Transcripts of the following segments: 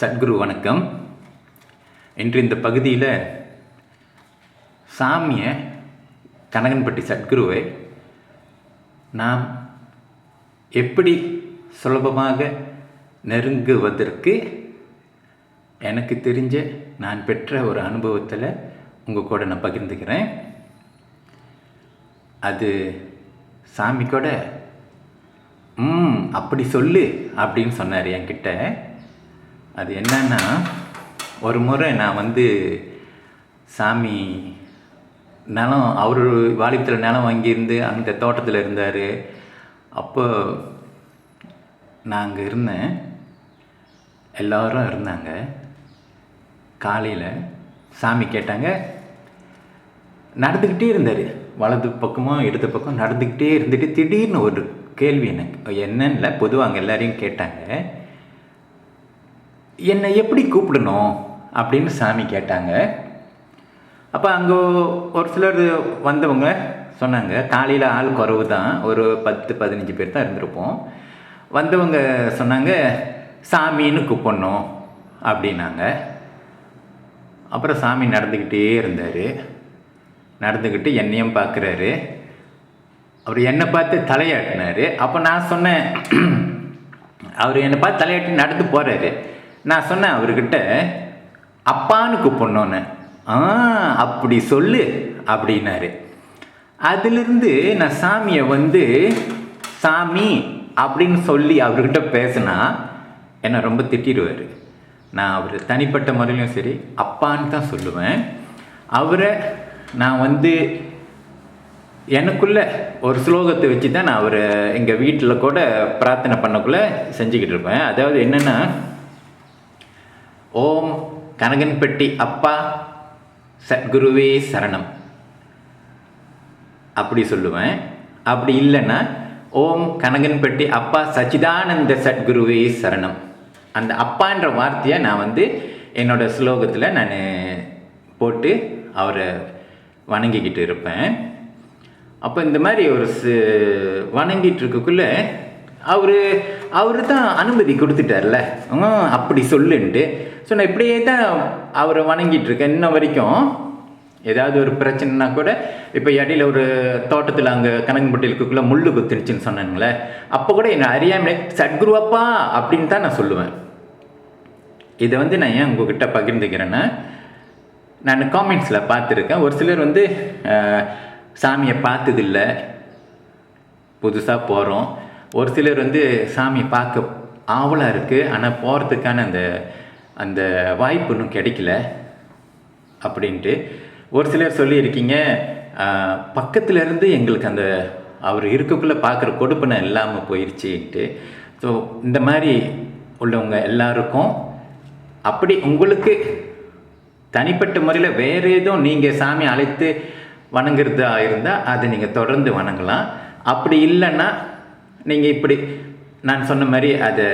சத்குரு வணக்கம். இன்று இந்த பகுதியில் சாமியை கனகன்பட்டி சத்குருவை நாம் எப்படி சுலபமாக நெருங்குவதற்கு எனக்கு தெரிஞ்ச நான் பெற்ற ஒரு அனுபவத்தில் உங்கள் கூட நான் பகிர்ந்துக்கிறேன். அது சாமி கூட ம் அப்படி சொல்லு அப்படின்னு சொன்னார் என்கிட்ட. அது என்னன்னா ஒரு முறை நான் வந்து சாமி நிலம் அவர் வாலிபத்தில் நிலம் வாங்கியிருந்து அந்த தோட்டத்தில் இருந்தார். அப்போ நான் அங்கே இருந்தேன். எல்லோரும் இருந்தாங்க. காலையில் சாமி கேட்டாங்க நடந்துக்கிட்டே இருந்தார். வலது பக்கமும் இடது பக்கம் நடந்துக்கிட்டே இருந்துட்டு திடீர்னு ஒரு கேள்வி எனக்கு. என்னன்னு இல்லை? பொதுவாக அங்கே எல்லாரையும் கேட்டாங்க. என்னை எப்படி கூப்பிடணும் அப்படின்னு சாமி கேட்டாங்க. அப்போ அங்கே ஒரு சிலர் வந்தவங்க சொன்னாங்க காலையில் ஆள் குறவு தான் ஒரு பத்து பதினஞ்சு பேர் தான் இருந்திருப்போம். வந்தவங்க சொன்னாங்க சாமின்னு கூப்பிடணும். அப்படின்னாங்க. அப்புறம் சாமி நடந்துக்கிட்டே இருந்தார். நடந்துக்கிட்டு என்னையும் பார்க்குறாரு அவர் என்னை பார்த்து தலையாட்டினார். அப்போ நான் சொன்னேன் அவர் என்னை பார்த்து தலையாட்டி நடந்து போகிறாரு நான் சொன்னேன் அவர்கிட்ட அப்பான்னு கூப்பிடணுன்னு ஆ அப்படி சொல்லு அப்படின்னாரு. அதிலிருந்து நான் சாமியை வந்து சாமி அப்படின்னு சொல்லி அவர்கிட்ட பேசினா என்னை ரொம்ப திட்டிடுவார். நான் அவர் தனிப்பட்ட முறையிலும் சரி அப்பான்னு தான் சொல்லுவேன். அவரை நான் வந்து எனக்குள்ள ஒரு ஸ்லோகத்தை வச்சு தான் நான் அவரை எங்கள் வீட்டில் கூட பிரார்த்தனை பண்ணக்குள்ளே செஞ்சுக்கிட்டு இருப்பேன். அதாவது என்னென்னா ஓம் கனகன்பட்டி அப்பா சத்குருவே சரணம். அப்படி சொல்லுவேன். அப்படி இல்லைன்னா ஓம் கனகன்பட்டி அப்பா சச்சிதானந்த சத்குருவே சரணம். அந்த அப்பான்ற வார்த்தையை நான் வந்து என்னோடய ஸ்லோகத்தில் நான் போட்டு அவரை வணங்கிக்கிட்டு இருப்பேன். அப்போ இந்த மாதிரி ஒரு சு வணங்கிட்டு இருக்கக்குள்ளே அவர் அவர் தான் அனுமதி கொடுத்துட்டார்ல. ம், அப்படி சொல்லுன்ட்டு. ஸோ நான் இப்படியே தான் அவரை வணங்கிட்டு இருக்கேன் இன்ன வரைக்கும். ஏதாவது ஒரு பிரச்சனைனா கூட இப்போ இடையில ஒரு தோட்டத்தில் அங்கே கனகம்பட்டியில் முள்ளு குத்துருச்சுன்னு சொன்னாங்களே அப்போ கூட என்னை அறியாமலே சத்குரு அப்பா அப்படின்னு தான் நான் சொல்லுவேன். இதை வந்து நான் ஏன் உங்ககிட்ட பகிர்ந்துக்கிறேன்னா நான் காமெண்ட்ஸில் பார்த்துருக்கேன். ஒரு சிலர் வந்து சாமியை பார்த்ததில்ல. புதுசாக போகிறோம் ஒரு சிலர் வந்து சாமி பார்க்க ஆவலாக இருக்குது ஆனால் போகிறதுக்கான அந்த அந்த வாய்ப்பு இன்னும் கிடைக்கல. அப்படின்ட்டு ஒரு சிலர் சொல்லியிருக்கீங்க. பக்கத்துலேருந்து இருந்து எங்களுக்கு அந்த அவர் இருக்கக்குள்ளே பார்க்குற கொடுப்பனை இல்லாமல் போயிடுச்சுன்ட்டு ஸோ இந்த மாதிரி உள்ளவங்க எல்லாருக்கும் அப்படி உங்களுக்கு தனிப்பட்ட முறையில் வேறு எதுவும் நீங்கள் சாமி அழைத்து வணங்குறதா இருந்தால் அதை நீங்கள் தொடர்ந்து வணங்கலாம். அப்படி இல்லைன்னா நீங்கள் இப்படி நான் சொன்ன மாதிரி அதை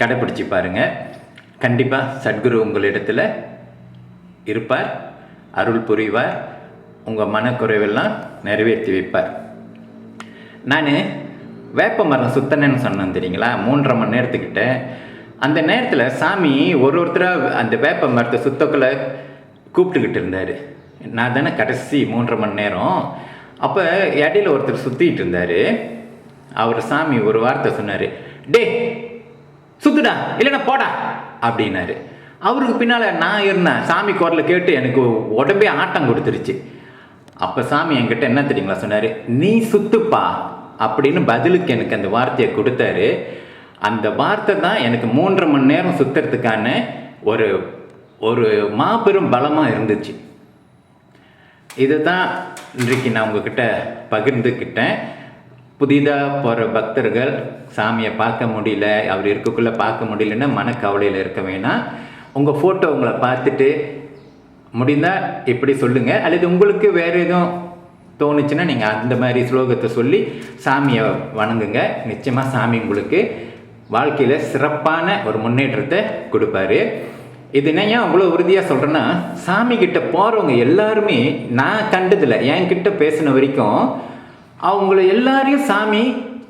கடைப்பிடிச்சு பாருங்கள் கண்டிப்பாக சத்குரு உங்களிடத்தில் இருப்பார் அருள் புரிவார் உங்கள் மனக்குறைவெல்லாம் நிறைவேற்றி வைப்பார். நான் வேப்ப மரம் சுத்தனேன்னு சொன்னேன் தெரியுங்களா? மூன்றரை மணி நேரத்துக்கிட்ட அந்த நேரத்தில் சாமி ஒரு ஒருத்தராக அந்த வேப்ப மரத்தை சுத்தக்குள்ளே கூப்பிட்டுக்கிட்டு இருந்தார். நான் தானே கடைசி மூன்றரை மணி நேரம். அப்போ இடையில ஒருத்தர் சுற்றிக்கிட்டு இருந்தார். அவர் சாமி ஒரு வார்த்தை சொன்னார் டே சுத்துடா இல்லைன்னா போடா அப்படின்னாரு. அவருக்கு பின்னால் நான் இருந்தேன். சாமி குரலை கேட்டு எனக்கு உடம்பே ஆட்டம் கொடுத்துருச்சு. அப்போ சாமி என்கிட்ட என்ன தெரியுங்களா சொன்னார் நீ சுத்துப்பா அப்படின்னு பதிலுக்கு எனக்கு அந்த வார்த்தையை கொடுத்தாரு. அந்த வார்த்தை தான் எனக்கு மூன்றரை மணி நேரம் சுத்துறதுக்கான ஒரு ஒரு மாபெரும் பலமாக இருந்துச்சு. இதுதான் இன்றைக்கு நான் உங்ககிட்ட பகிர்ந்துக்கிட்டேன் புதிதாக போகிற பக்தர்கள் சாமியை பார்க்க முடியல அவர் இருக்கக்குள்ளே பார்க்க முடியலன்னா மனக்கவலையில் இருக்க வேணாம். உங்கள் ஃபோட்டோ உங்களை பார்த்துட்டு முடிந்தால் இப்படி சொல்லுங்கள் அல்லது உங்களுக்கு வேறு எதுவும் தோணுச்சுன்னா நீங்கள் அந்த மாதிரி ஸ்லோகத்தை சொல்லி சாமியை வணங்குங்க. நிச்சயமாக சாமி உங்களுக்கு வாழ்க்கையில் சிறப்பான ஒரு முன்னேற்றத்தை கொடுப்பாரு. இது நான் ஏன் அவ்வளோ உறுதியாக சொல்கிறேன்னா சாமி கிட்ட போகிறவங்க எல்லாருமே நான் கண்டதில்லை. என்கிட்ட பேசின வரைக்கும் அவங்கள எல்லாரையும் சாமி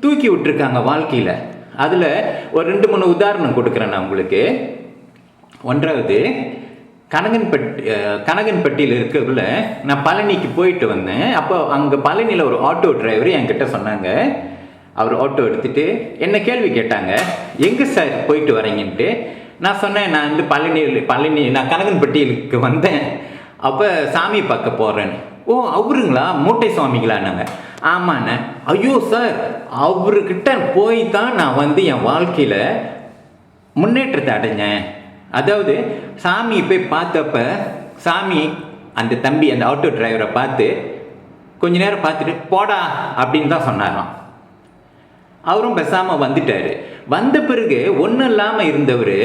தூக்கி விட்டுருக்காங்க வாழ்க்கையில். அதில் ஒரு ரெண்டு மூணு உதாரணம் கொடுக்குறேன் நான் உங்களுக்கு. ஒன்றாவது கனகன்பட்டி கனகன்பட்டியில் இருக்கிறதுல நான் பழனிக்கு போயிட்டு வந்தேன். அப்போ அங்கே பழனியில் ஒரு ஆட்டோ டிரைவர் என்கிட்ட சொன்னாங்க. அவர் ஆட்டோ எடுத்துகிட்டு என்ன கேள்வி கேட்டாங்க? எங்கே சார் போயிட்டு வரீங்கன்ட்டு? நான் சொன்னேன் நான் வந்து பழனி பழனி நான் கனகன்பட்டியிலுக்கு வந்தேன். அப்போ சாமி பார்க்க போகிறேன்னு ஓ அவருங்களா? மூட்டை சுவாமிங்களான்னாங்க ஆமாண்ண. ஐயோ சார் அவர்கிட்ட போய் தான் நான் வந்து என் வாழ்க்கையில் முன்னேற்றத்தை அடைஞ்சேன். அதாவது சாமி போய் பார்த்தப்ப சாமி அந்த தம்பி அந்த ஆட்டோ டிரைவரை பார்த்து கொஞ்ச நேரம் பார்த்துட்டு போடா அப்படின்னு தான் சொன்னாராம். அவரும் பேசாமல் வந்துட்டாரு. வந்த பிறகு ஒன்றும் இல்லாமல் இருந்தவர்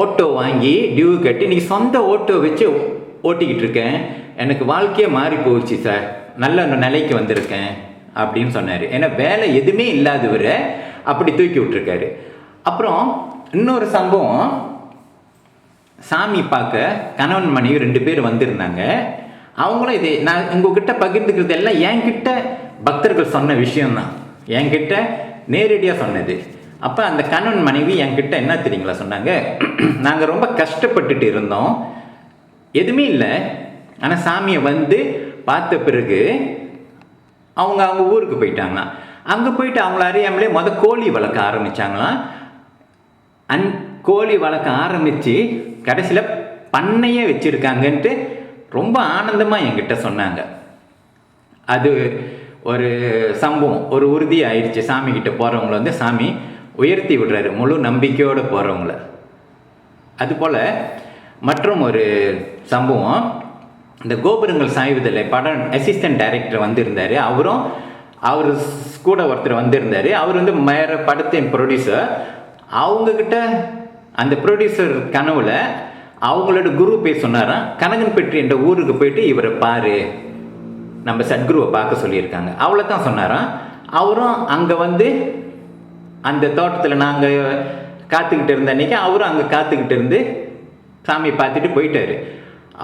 ஆட்டோ வாங்கி டியூ கட்டி இன்றைக்கி சொந்த ஓட்டோ வச்சு ஓட்டிக்கிட்டு இருக்கேன். எனக்கு வாழ்க்கையே மாறி போச்சு சார் நல்ல நிலைக்கு வந்திருக்கேன் அப்படின்னு சொன்னார். ஏன்னா வேலை எதுவுமே இல்லாதவரை அப்படி தூக்கி விட்டுருக்காரு. அப்புறம் இன்னொரு சம்பவம். சாமி பார்க்க கணவன் மனைவி ரெண்டு பேர் வந்திருந்தாங்க. அவங்களும் இது நான் உங்ககிட்ட பகிர்ந்துக்கிறது எல்லாம் என்கிட்ட பக்தர்கள் சொன்ன விஷயம்தான். என்கிட்ட நேரடியாக சொன்னது. அப்போ அந்த கணவன் மனைவி என்கிட்ட என்ன தெரியுங்களா சொன்னாங்க? நாங்கள் ரொம்ப கஷ்டப்பட்டுட்டு இருந்தோம். எதுவுமே இல்லை. ஆனால் சாமியை வந்து பார்த்த பிறகு அவங்க அவங்க ஊருக்கு போயிட்டாங்களாம் அங்கே போயிட்டு அவங்கள அறியாமலே மொதல் கோழி வளர்க்க ஆரம்பித்தாங்களாம் அந் கோழி வளர்க்க ஆரம்பித்து கடைசியில் பண்ணையே வச்சுருக்காங்கன்ட்டு ரொம்ப ஆனந்தமாக என்கிட்ட சொன்னாங்க. அது ஒரு சம்பவம் ஒரு உறுதி ஆயிடுச்சு சாமி கிட்ட போகிறவங்கள வந்து சாமி உயர்த்தி விடுறாரு முழு நம்பிக்கையோடு போகிறவங்கள அதுபோல் மற்றும் ஒரு சம்பவம் இந்த கோபுரங்கள் சாய்வதில்லை. படம் அசிஸ்டன்ட் டைரக்டர் வந்திருந்தார். அவரும் அவர் கூட ஒருத்தர் வந்திருந்தார். அவர் வந்து மேற படத்தின் ப்ரொடியூசர் அவங்கக்கிட்ட அந்த ப்ரொடியூசர் கனவுல அவங்களோட குரு போய் சொன்னாராம் கனகன்பட்டி என்ற ஊருக்கு போயிட்டு இவரை பாரு. நம்ம சத்குருவை பார்க்க சொல்லியிருக்காங்க. அவளை தான் சொன்னாராம் அவரும் அங்கே வந்து அந்த தோட்டத்தில் நாங்கள் காத்துக்கிட்டு இருந்த அன்னைக்கு அவரும் அங்கே காத்துக்கிட்டு இருந்து சாமியை பார்த்துட்டு போயிட்டாரு.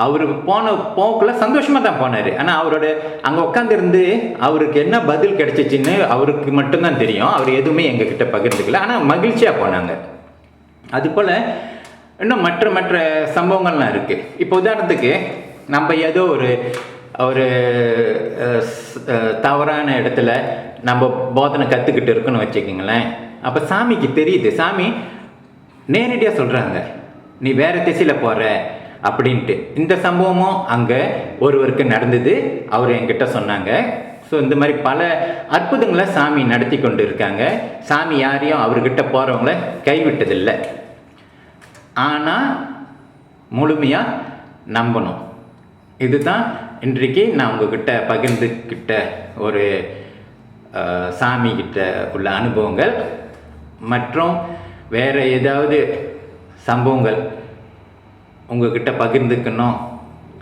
அவர் போன போக்கில் சந்தோஷமாக தான் போனார். ஆனால் அவரோட அங்கே உட்காந்துருந்து அவருக்கு என்ன பதில் கிடைச்சிச்சின்னு அவருக்கு மட்டும்தான் தெரியும். அவர் எதுவுமே எங்ககிட்ட பகிர்ந்துக்கல. ஆனால் மகிழ்ச்சியாக போனாங்க. அதுபோல் இன்னும் மற்ற மற்ற சம்பவங்கள்லாம் இருக்குது இப்போ உதாரணத்துக்கு நம்ம ஏதோ ஒரு ஒரு தவறான இடத்துல நம்ம போதனை கற்றுக்கிட்டு இருக்குன்னு வச்சுக்கிங்களேன். அப்போ சாமிக்கு தெரியுது. சாமி நேரடியாக சொல்கிறாங்க நீ வேற திசையில் போகிற அப்படின்ட்டு. இந்த சம்பவமும் அங்கே ஒருவருக்கு நடந்தது. அவர் என்கிட்ட சொன்னாங்க. ஸோ இந்த மாதிரி பல அற்புதங்களை சாமி நடத்தி கொண்டு இருக்காங்க சாமி யாரையும் அவர்கிட்ட போகிறவங்கள கைவிட்டதில்லை. ஆனால் முழுமையாக நம்பணும். இதுதான் இன்றைக்கு நான் உங்ககிட்ட பகிர்ந்துக்கிட்ட ஒரு சாமி கிட்ட உள்ள அனுபவங்கள். மற்றும் வேறு ஏதாவது சம்பவங்கள் உங்ககிட்ட பகிர்ந்துக்கணும்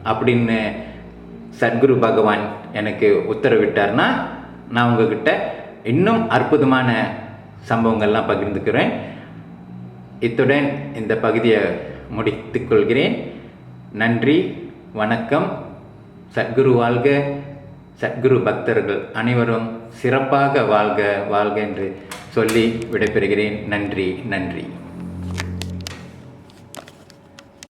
அப்படின்னு சத்குரு பகவான் எனக்கு உத்தரவிட்டார்னா நான் உங்ககிட்ட இன்னும் அற்புதமான சம்பவங்கள்லாம் பகிர்ந்துக்கிறேன். இத்துடன் இந்த பகுதியை முடித்துக்கொள்கிறேன் நன்றி வணக்கம். சத்குரு வாழ்க சத்குரு பக்தர்கள் அனைவரும் சிறப்பாக வாழ்க வாழ்க என்று சொல்லி விடைபெறுகிறேன். நன்றி நன்றி.